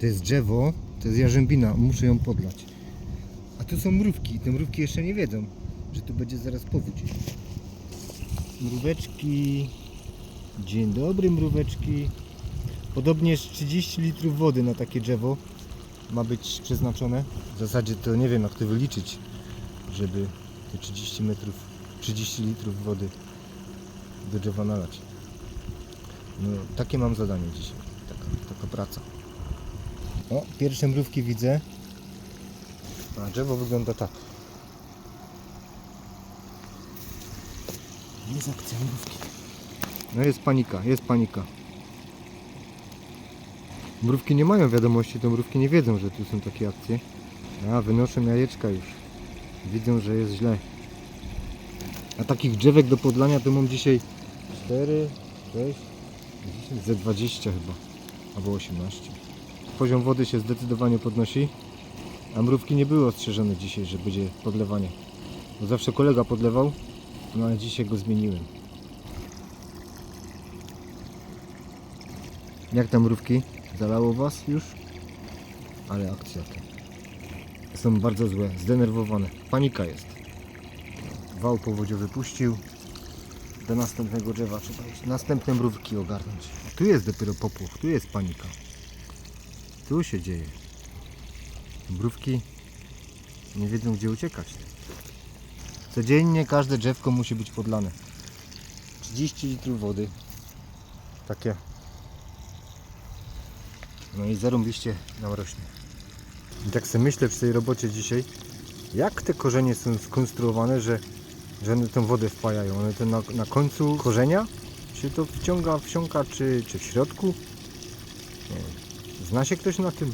To jest drzewo, to jest jarzębina, muszę ją podlać. A tu są mrówki, te mrówki jeszcze nie wiedzą, że tu będzie zaraz powódź. Mróweczki. Dzień dobry mróweczki. Podobnie jest 30 litrów wody na takie drzewo ma być przeznaczone. W zasadzie to nie wiem jak to wyliczyć, żeby te 30 metrów, 30 litrów wody do drzewa nalać. No, takie mam zadanie dzisiaj. Taka, taka praca. O, pierwsze mrówki widzę. A drzewo wygląda tak. Jest akcja mrówki. No jest panika, jest panika. Mrówki nie mają wiadomości, to mrówki nie wiedzą, że tu są takie akcje. A, wynoszą jajeczka już. Widzą, że jest źle. A takich drzewek do podlania to mam dzisiaj 4, 6, 10, ze 20 chyba. Albo 18. Poziom wody się zdecydowanie podnosi. A mrówki nie były ostrzeżone dzisiaj, że będzie podlewanie. Bo zawsze kolega podlewał, no ale dzisiaj go zmieniłem. Jak tam mrówki? Zalało was już? Ale akcja to. Są bardzo złe, zdenerwowane. Panika jest. Wał powodziowy puścił. Do następnego drzewa trzeba iść. Następne mrówki ogarnąć. Tu jest dopiero popłoch, tu jest panika. Tu się dzieje. Mrówki nie wiedzą gdzie uciekać. Codziennie każde drzewko musi być podlane. 30 litrów wody. Takie no i zarąbiście nam rośnie. I tak sobie myślę przy tej robocie dzisiaj, jak te korzenie są skonstruowane, że, że one tą wodę wpajają. One to na, na końcu korzenia się to wciąga, wsiąka, czy, czy w środku? Nie wiem. Zna się ktoś na tym?